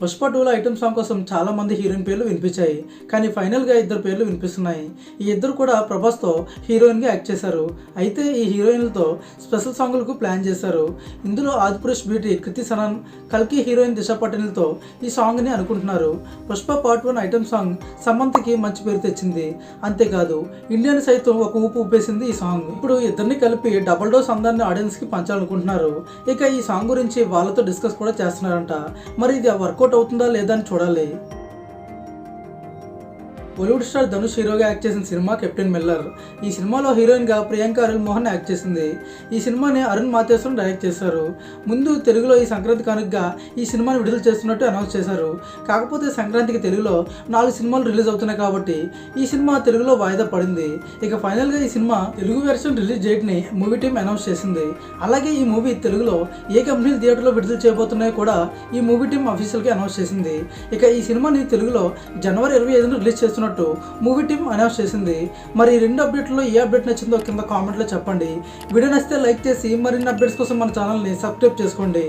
పుష్ప టూలో item song కోసం చాలామంది హీరోయిన్ పేర్లు వినిపించాయి. కానీ ఫైనల్గా ఇద్దరు పేర్లు వినిపిస్తున్నాయి. ఈ ఇద్దరు కూడా ప్రభాస్తో హీరోయిన్గా యాక్ట్ చేశారు. అయితే ఈ హీరోయిన్లతో స్పెషల్ సాంగులకు ప్లాన్ చేశారు. ఇందులో ఆదిపురుష్ బ్యూటీ కృతి సనన్ కల్కి హీరోయిన్ దిశా పటేల్తో ఈ సాంగ్ని అనుకుంటున్నారు. Pushpa part one item song సమంతకి మంచి పేరు తెచ్చింది. అంతేకాదు ఇండియన్ సైతం ఒక ఊపు ఊపేసింది ఈ సాంగ్. ఇప్పుడు ఇద్దరిని కలిపి డబుల్ డోస్ అందాన్ని ఆడియన్స్కి పంచాలనుకుంటున్నారు. ఇక ఈ సాంగ్ గురించి వాళ్ళతో డిస్కస్ కూడా చేస్తున్నారంట. మరి ఇది వర్కౌట్ అవుతుందా లేదా అని చూడాలి. బాలీవుడ్ స్టార్ ధనుష్ హీరోగా యాక్ట్ చేసిన సినిమా కెప్టెన్ మిల్లర్ ఈ సినిమాలో హీరోయిన్గా ప్రియాంక అరుణ్ మోహన్ యాక్ట్ చేసింది. ఈ సినిమాని అరుణ్ మాతేశ్వరం డైరెక్ట్ చేశారు. ముందు తెలుగులో ఈ సంక్రాంతి కానుకగా ఈ సినిమాని విడుదల చేస్తున్నట్టు అనౌన్స్ చేశారు. కాకపోతే సంక్రాంతికి తెలుగులో నాలుగు సినిమాలు రిలీజ్ అవుతున్నాయి కాబట్టి ఈ సినిమా తెలుగులో వాయిదా పడింది. ఇక ఫైనల్గా ఈ సినిమా తెలుగు వెర్షన్ రిలీజ్ డేట్ని మూవీ టీం అనౌన్స్ చేసింది. అలాగే ఈ మూవీ తెలుగులో ఏ కంపెనీలు థియేటర్లో విడుదల చేయబోతున్నాయో కూడా ఈ మూవీ టీం అఫీషియల్గా అనౌన్స్ చేసింది. ఇక ఈ సినిమాని తెలుగులో జనవరి ఇరవై ఐదున రిలీజ్ చేస్తున్నారు చేస్తున్నట్టు మూవీ టీం అనౌన్స్ చేసింది. మరి ఈ రెండు అప్డేట్లో ఏ అప్డేట్ నచ్చిందో కింద కామెంట్లో చెప్పండి. వీడియో నచ్చితే లైక్ చేసి మరిన్ని అప్డేట్స్ కోసం మన ఛానల్ని సబ్స్క్రైబ్ చేసుకోండి.